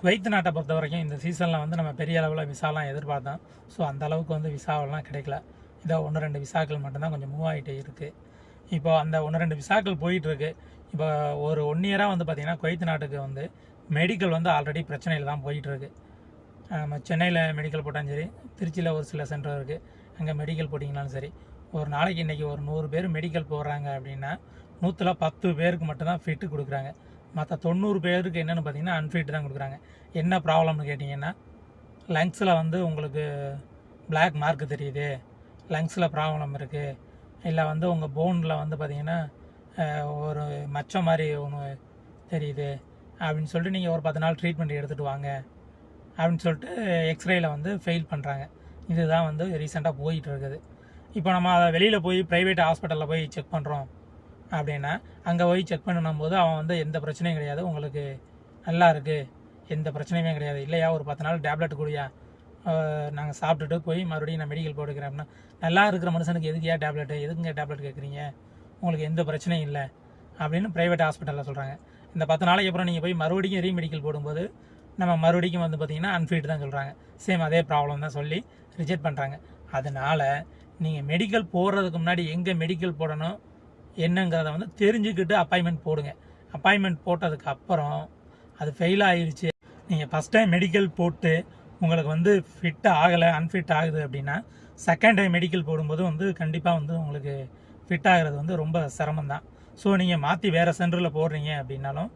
Kuwait நாட்டை பொறுத்த வரைக்கும் இந்த சீசனில் வந்து நம்ம பெரிய அளவில் விசாலாம் எதிர்பார்த்தோம். ஸோ அந்த அளவுக்கு வந்து விசாவெல்லாம் கிடைக்கல. இதோ ஒன்று ரெண்டு விசாக்கள் மட்டும்தான் கொஞ்சம் மூவ் ஆகிட்டே இருக்குது இப்போ அந்த ஒன்று ரெண்டு விசாக்கள் போயிட்டுருக்கு இப்போ ஒரு ஒன் இயராக வந்து பார்த்திங்கன்னா குவைத் நாட்டுக்கு வந்து மெடிக்கல் வந்து ஆல்ரெடி பிரச்சனையில் தான் போயிட்டுருக்கு நம்ம சென்னையில் மெடிக்கல் போட்டாலும் சரி திருச்சியில் ஒரு சில சென்டர் இருக்குது அங்கே மெடிக்கல் போட்டிங்கனாலும் சரி ஒரு நாளைக்கு இன்றைக்கி ஒரு நூறு பேர் மெடிக்கல் போடுறாங்க அப்படின்னா நூற்றில் பத்து பேருக்கு மட்டும்தான் ஃபிட்டு கொடுக்குறாங்க. மற்ற தொண்ணூறு பேருக்கு என்னென்னு பார்த்தீங்கன்னா அன்ஃபிட் தான் கொடுக்குறாங்க. என்ன ப்ராப்ளம்னு கேட்டிங்கன்னா லங்ஸில் வந்து உங்களுக்கு பிளாக் மார்க் தெரியுது. லங்ஸில் ப்ராப்ளம் இருக்குது இல்லை வந்து உங்கள் போனில் வந்து பார்த்தீங்கன்னா ஒரு மச்சம் மாதிரி ஒன்று தெரியுது. அப்படின்னு சொல்லிட்டு நீங்கள் ஒரு பத்து நாள் ட்ரீட்மெண்ட் எடுத்துகிட்டு வாங்க. அப்படின்னு சொல்லிட்டு எக்ஸ்ரேயில் வந்து ஃபெயில் பண்ணுறாங்க இதுதான் வந்து ரீசெண்டாக போயிட்டு இருக்குது. இப்போ நம்ம அதை வெளியில் போய் ப்ரைவேட் ஹாஸ்பிட்டலில் போய் செக் பண்ணுறோம் அப்படின்னா அங்கே போய் செக் பண்ணும்போது அவன் வந்து எந்த பிரச்சனையும் கிடையாது. உங்களுக்கு நல்லா இருக்குது எந்த பிரச்சனையுமே கிடையாது. இல்லையா? ஒரு பத்து நாள் டேப்லெட் குடியா. நாங்கள் சாப்பிட்டுட்டு போய் மறுபடியும் நான் மெடிக்கல் போட்டுக்கிறேன் அப்படின்னா நல்லா இருக்கிற மனுஷனுக்கு எதுக்கு ஏன் டேப்லெட்டு எதுக்குங்க டேப்லெட் கேட்குறீங்க உங்களுக்கு எந்த பிரச்சனையும் இல்லை. அப்படின்னு ப்ரைவேட் ஹாஸ்பிட்டலில் சொல்கிறாங்க இந்த பத்து நாளைக்கு அப்புறம் நீங்கள் போய் மறுபடியும் ரீமெடிக்கல் போடும்போது நம்ம மறுபடியும் வந்து பார்த்தீங்கன்னா அன்ஃபிட் தான் சொல்கிறாங்க சேம் அதே ப்ராப்ளம் தான் சொல்லி ரிஜெக்ட் பண்ணுறாங்க அதனால் நீங்கள் மெடிக்கல் போடுறதுக்கு முன்னாடி எங்கே மெடிக்கல் போடணும்? என்னங்கிறத வந்து தெரிஞ்சுக்கிட்டு அப்பாயின்மெண்ட் போடுங்க. அப்பாயின்மெண்ட் போட்டதுக்கு அப்புறம் அது ஃபெயில் ஆயிடுச்சு நீங்கள் ஃபஸ்ட் டைம் மெடிக்கல் போட்டு உங்களுக்கு வந்து ஃபிட் ஆகலை அன்ஃபிட் ஆகுது அப்படின்னா செகண்ட் டைம் மெடிக்கல் போடும்போது வந்து கண்டிப்பாக வந்து உங்களுக்கு ஃபிட் ஆகிறது வந்து ரொம்ப சிரமம் தான் ஸோ நீங்கள் மாற்றி வேறு சென்டரில் போடுறீங்க அப்படின்னாலும்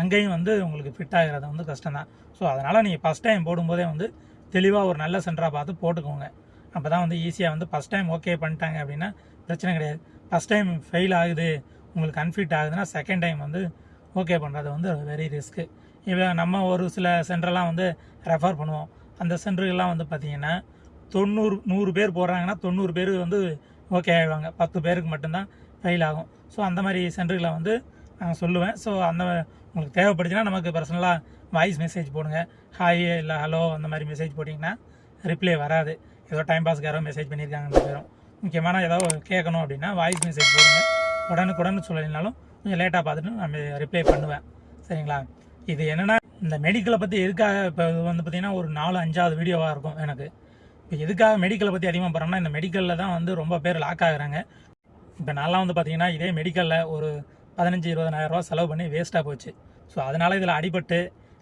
அங்கேயும் வந்து உங்களுக்கு ஃபிட் ஆகிறது வந்து கஷ்டம் தான் ஸோ அதனால் நீங்கள் ஃபஸ்ட் டைம் போடும்போதே வந்து தெளிவாக ஒரு நல்ல சென்டராக பார்த்து போட்டுக்கோங்க. அப்போ தான் வந்து ஈஸியாக வந்து ஃபஸ்ட் டைம் ஓகே பண்ணிட்டாங்க அப்படின்னா பிரச்சனை கிடையாது. ஃபஸ்ட் டைம் ஃபெயில் ஆகுது உங்களுக்கு அன்ஃபிட் ஆகுதுன்னா செகண்ட் டைம் வந்து ஓகே பண்ணுறது வந்து வெரி ரிஸ்க்கு இப்போ நம்ம ஒரு சில சென்டர்லாம் வந்து ரெஃபர் பண்ணுவோம். அந்த சென்டருக்கெல்லாம் வந்து பார்த்தீங்கன்னா தொண்ணூறு நூறு பேர் போடுறாங்கன்னா தொண்ணூறு பேர் வந்து ஓகே ஆகிடுவாங்க பத்து பேருக்கு மட்டும்தான் ஃபெயில் ஆகும். ஸோ அந்த மாதிரி சென்டர்களை வந்து நான் சொல்லுவேன். ஸோ அந்த உங்களுக்கு தேவைப்படுச்சுன்னா நமக்கு பர்சனலாக வாய்ஸ் மெசேஜ் போடுங்க. ஹாய் இல்லை ஹலோ அந்த மாதிரி மெசேஜ் போட்டிங்கன்னா ரிப்ளை வராது. ஏதோ டைம் பாஸ்க்கு யாரோ மெசேஜ் பண்ணியிருக்காங்கன்னு பேரும் முக்கியமான ஏதாவது கேட்கணும் அப்படின்னா வாய்ஸ் மெசேஜ் போடுங்க. உடனுக்குடன் சொல்லலைனாலும் கொஞ்சம் லேட்டாக பார்த்துட்டு நான் ரிப்ளை பண்ணுவேன். சரிங்களா? இது என்னென்னா இந்த மெடிக்கலை பற்றி எதுக்காக இப்போ வந்து பார்த்திங்கன்னா ஒரு நாலு அஞ்சாவது வீடியோவாக இருக்கும் எனக்கு. இப்போ எதுக்காக மெடிக்கலை பற்றி அதிகமாக போகிறோம்னா இந்த மெடிக்கலில் தான் வந்து ரொம்ப பேர் லாக் ஆகுறாங்க. இப்போ நான்லாம் வந்து பார்த்திங்கன்னா இதே மெடிக்கலில் ஒரு பதினஞ்சு இருபதனாயிரரூவா செலவு பண்ணி வேஸ்ட்டாக போச்சு. ஸோ அதனால் இதில் அடிபட்டு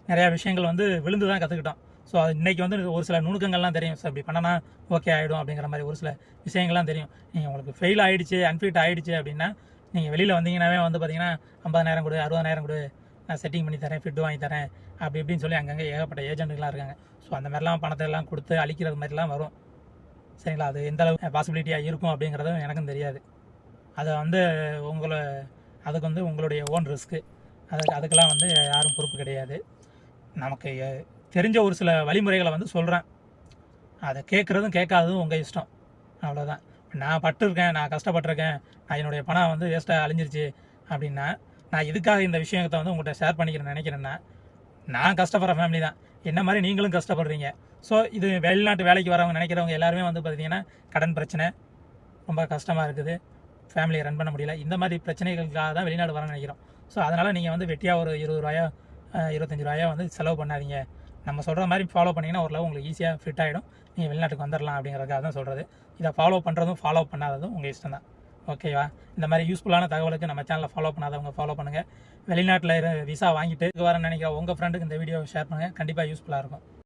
நிறையா விஷயங்கள் வந்து விழுந்து தான் கற்றுக்கிட்டோம் ஸோ அது இன்றைக்கி வந்து ஒரு சில நுணுக்கங்கள்லாம் தெரியும். ஸோ இப்படி பண்ணனா ஓகே ஆகிடும் அப்படிங்கிற மாதிரி ஒரு சில விஷயங்கள்லாம் தெரியும். நீங்கள் உங்களுக்கு ஃபெயில் ஆகிடுச்சு அன்ஃபிட் ஆகிடுச்சு அப்படின்னா நீங்கள் வெளியில் வந்தீங்கன்னாவே வந்து பார்த்தீங்கன்னா ஐம்பதாயிரம் கொடு அறுபதாயிரம் கொடு நான் செட்டிங் பண்ணி தரேன் ஃபிட் வாங்கி தரேன் அப்படி இப்படின்னு சொல்லி அங்கங்கே ஏகப்பட்ட ஏஜென்ட்டுலாம் இருக்காங்க. ஸோ அந்த மாதிரிலாம் பணத்தை எல்லாம் கொடுத்து அழிக்கிறது மாதிரிலாம் வரும். சரிங்களா? அது எந்த அளவுக்கு பாசிபிலிட்டியாக இருக்கும் அப்படிங்கிறதும் எனக்கும் தெரியாது. அதை வந்து உங்களை அதுக்கு வந்து உங்களுடைய ஓன் ரிஸ்க்கு அதுக்கு அதுக்கெல்லாம் வந்து யாரும் பொறுப்பு கிடையாது. நமக்கு தெரிஞ்ச ஒரு சில வழிமுறைகளை வந்து சொல்கிறேன் அதை கேட்குறதும் கேட்காததும் உங்கள் இஷ்டம். அவ்வளோதான் நான் பட்டிருக்கேன் நான் கஷ்டப்பட்டிருக்கேன் நான் என்னுடைய பணம் வந்து வேஸ்ட்டாக அழிஞ்சிருச்சு அப்படின்னா நான் இதுக்காக இந்த விஷயத்தை வந்து உங்கள்கிட்ட ஷேர் பண்ணிக்கிறேன்னு நினைக்கிறேன்னா நான் கஷ்டப்படுற ஃபேமிலி தான். என்ன மாதிரி நீங்களும் கஷ்டப்படுறீங்க? ஸோ இது வெளிநாட்டு வேலைக்கு வரவங்க நினைக்கிறவங்க எல்லாருமே வந்து பார்த்திங்கன்னா கடன் பிரச்சனை ரொம்ப கஷ்டமாக இருக்குது. ஃபேமிலியை ரன் பண்ண முடியல. இந்த மாதிரி பிரச்சனைகளுக்காக தான் வெளிநாடு வரணும்னு நினைக்கிறோம். ஸோ அதனால் நீங்கள் வந்து வெட்டியாக ஒரு இருபது ரூபாயோ இருபத்தஞ்சு ரூபாயோ வந்து செலவு பண்ணாதீங்க. நம்ம சொல்கிற மாதிரி ஃபாலோ பண்ணிங்கன்னா ஓரளவு உங்களுக்கு ஈஸியாக ஃபிட் ஆகிடும் நீங்கள் வெளிநாட்டுக்கு வந்துடலாம் அப்படிங்கிறதுக்காக தான் சொல்கிறது இதை ஃபாலோ பண்ணுறதும் ஃபாலோ பண்ணாததும் உங்கள் இஷ்டம் தான். ஓகேவா இந்த மாதிரி யூஸ்ஃபுல்லான தகவலுக்கு நம்ம சேனலை ஃபாலோ பண்ணாதவங்க ஃபாலோ பண்ணுங்கள் வெளிநாட்டில் விசா வாங்கிட்டு வரேன்னு நினைக்கிற உங்கள் ஃப்ரெண்டுக்கு இந்த வீடியோவை ஷேர் பண்ணுங்கள் கண்டிப்பாக யூஸ்ஃபுல்லாக இருக்கும்.